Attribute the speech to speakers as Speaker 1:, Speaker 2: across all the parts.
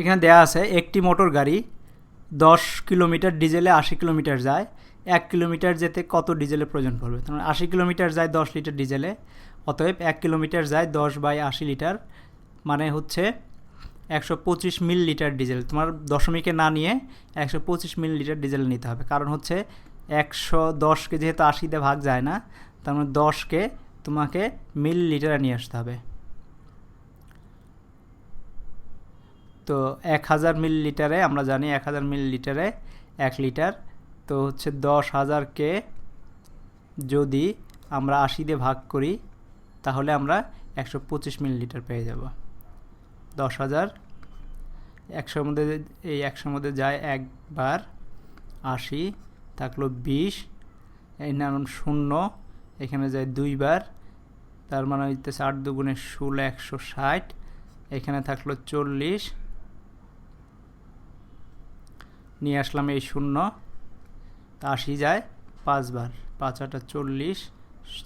Speaker 1: এখানে দেয়া আছে, একটি মোটর গাড়ি দশ কিলোমিটার ডিজেলে আশি কিলোমিটার যায়, এক কিলোমিটার যেতে কত ডিজেলের প্রয়োজন পড়বে? তার মানে আশি কিলোমিটার যায় দশ লিটার ডিজেলে, অতএব এক কিলোমিটার যায় দশ বাই আশি লিটার মানে হচ্ছে একশো পঁচিশ মিল লিটার ডিজেল। তোমার দশমিকে না নিয়ে একশো পঁচিশ মিল লিটার ডিজেল নিতে হবে। কারণ হচ্ছে একশো দশকে যেহেতু আশিতে ভাগ যায় না, তার মানে দশকে তোমাকে মিল লিটারে নিয়ে আসতে হবে। তো এক হাজার মিল লিটারে আমরা জানি এক হাজার মিল লিটারে এক লিটার। তো হচ্ছে দশ হাজারকে যদি আমরা আশি দিয়ে ভাগ করি, তাহলে আমরা একশো পঁচিশ মিল লিটার পেয়ে যাব। দশ হাজার। একশোর মধ্যে এই একশোর মধ্যে যায় একবার আশি, থাকল বিশ এই নাম শূন্য, এখানে যায় দুইবার, তার মানে হইতেছে আট দুগুণে ষোলো, একশো ষাট, এখানে থাকল চল্লিশ নিয়ে আসলাম এই শূন্য। তা আশি যায় পাঁচবার। পাঁচ আটা চল্লিশ,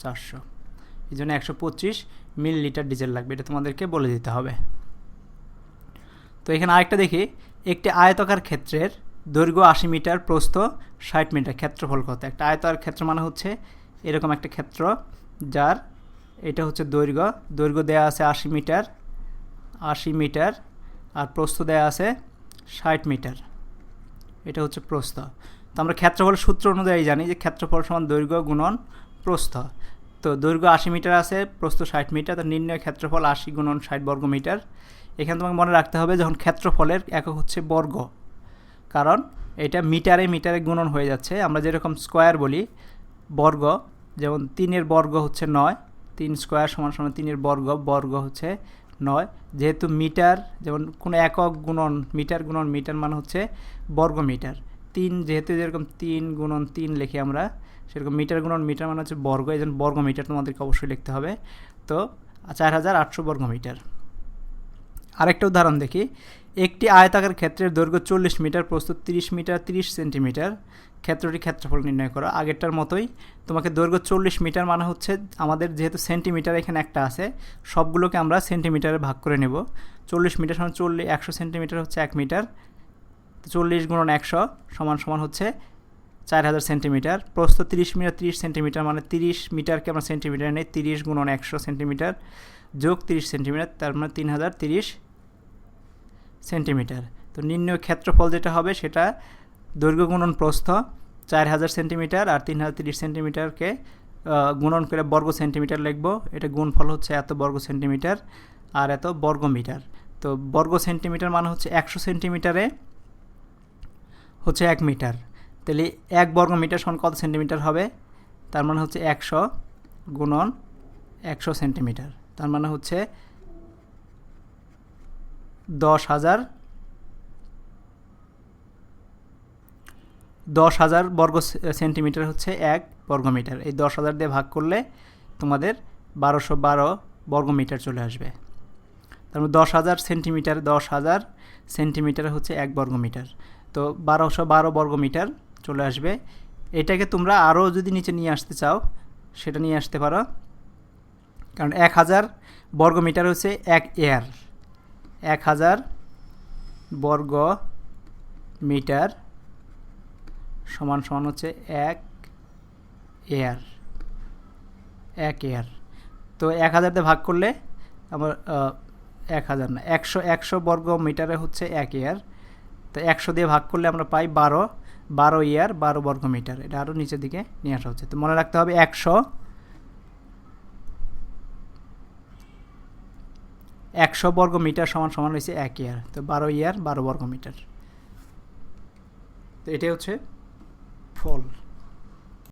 Speaker 1: চারশো। এই জন্য একশো পঁচিশ মিল লিটার ডিজেল লাগবে। এটা তোমাদেরকে বলে দিতে হবে। তো এখানে আরেকটা দেখি। একটি আয়তকার ক্ষেত্রের দৈর্ঘ্য আশি মিটার, প্রস্থ ষাট মিটার। ক্ষেত্রফল কত? একটা আয়তাকার ক্ষেত্র মানে হচ্ছে এরকম একটা ক্ষেত্র যার এটা হচ্ছে দৈর্ঘ্য। দৈর্ঘ্য দেওয়া আছে আশি মিটার আশি মিটার আর প্রস্থ দেওয়া আছে ষাট মিটার। এটা হচ্ছে প্রস্থ। তো আমরা ক্ষেত্রফল সূত্র অনুযায়ী জানি যে ক্ষেত্রফল সমান দৈর্ঘ্য গুণন প্রস্থ। তো দৈর্ঘ্য আশি মিটার আছে, প্রস্থ ষাট মিটার তো নির্ণয় ক্ষেত্রফল আশি গুণন ষাট বর্গ মিটার এখানে তোমাকে মনে রাখতে হবে যখন ক্ষেত্রফলের একক হচ্ছে বর্গ, কারণ এটা মিটারে মিটারে গুণন হয়ে যাচ্ছে। আমরা যেরকম স্কোয়ার বলি, বর্গ, যেমন তিনের বর্গ হচ্ছে নয়, তিন স্কোয়ার সমান সমান তিনের বর্গ বর্গ হচ্ছে নয়। যেহেতু মিটার, যেমন কোনো একক গুণন, মিটার গুণন, মিটার মানে হচ্ছে বর্গ মিটার তিন, যেহেতু যেরকম তিন গুণন তিন লিখি আমরা, সেরকম মিটার গুণন, মিটার মানে হচ্ছে বর্গ, এই বর্গ মিটার তোমাদেরকে অবশ্যই লিখতে হবে। তো, চার হাজার আটশো বর্গ মিটার আরেকটা উদাহরণ দেখি। একটি আয়তাকার ক্ষেত্রের দৈর্ঘ্য চল্লিশ মিটার প্রস্তুত তিরিশ মিটার, তিরিশ সেন্টিমিটার। ক্ষেত্রটি ক্ষেত্রফল নির্ণয় করো। আগেরটার মতোই তোমাকে দৈর্ঘ্য চল্লিশ মিটার মানে হচ্ছে আমাদের যেহেতু সেন্টিমিটার এখানে একটা আছে, সবগুলোকে আমরা সেন্টিমিটারে ভাগ করে নেব। চল্লিশ মিটার সমান চল্লিশ, একশো সেন্টিমিটার হচ্ছে এক মিটার। চল্লিশ গুণন একশো সমান সমান হচ্ছে চার হাজার সেন্টিমিটার। প্রস্থ তিরিশ মিটার, তিরিশ সেন্টিমিটার মানে তিরিশ মিটারকে আমরা সেন্টিমিটার নেই, তিরিশ গুণন একশো সেন্টিমিটার। যোগ তিরিশ সেন্টিমিটার, তার মানে তিন হাজার তিরিশ সেন্টিমিটার। তো নির্ণয় ক্ষেত্রফল যেটা হবে সেটা দৈর্ঘ্য গুণন প্রস্থ চার হাজার সেন্টিমিটার আর তিন হাজার তিরিশ সেন্টিমিটারকে গুণন করে বর্গ সেন্টিমিটার লিখব। এটা গুণফল হচ্ছে এত বর্গ সেন্টিমিটার আর এত বর্গ মিটার। তো বর্গ সেন্টিমিটার মানে হচ্ছে একশো সেন্টিমিটারে হচ্ছে এক মিটার। তাহলে এক বর্গ মিটার সমান কত সেন্টিমিটার হবে? তার মানে হচ্ছে একশো গুণন একশো সেন্টিমিটার। তার মানে হচ্ছে দশ হাজার দশ হাজার বর্গ সেন্টিমিটার হচ্ছে এক বর্গমিটার। এই দশ হাজার দিয়ে ভাগ করলে তোমাদের বারোশো বারো বর্গমিটার চলে আসবে। তারপর দশ হাজার সেন্টিমিটার, দশ হাজার সেন্টিমিটার হচ্ছে এক বর্গমিটার। তো বারোশো বারো বর্গমিটার চলে আসবে। এটাকে তোমরা আরও যদি নিচে নিয়ে আসতে চাও, সেটা নিয়ে আসতে পারো। কারণ এক হাজার বর্গমিটার হচ্ছে এক এয়ার। এক হাজার বর্গ মিটার সমান সমান হচ্ছে এক এয়ার। এক এয়ার। তো এক হাজার দিয়ে ভাগ করলে আমার এক হাজার না, একশো একশো বর্গ মিটারে হচ্ছে এক এয়ার। তো একশো দিয়ে ভাগ করলে আমরা পাই বারো বারো ইয়ার বারো বর্গ মিটার। এটা আরও নিচের দিকে নিয়ে আসা হচ্ছে। তো মনে রাখতে হবে একশো একশো বর্গ মিটার সমান সমান হয়েছে এক ইয়ার। তো বারো ইয়ার, বারো বর্গ মিটার তো এটাই হচ্ছে ফল।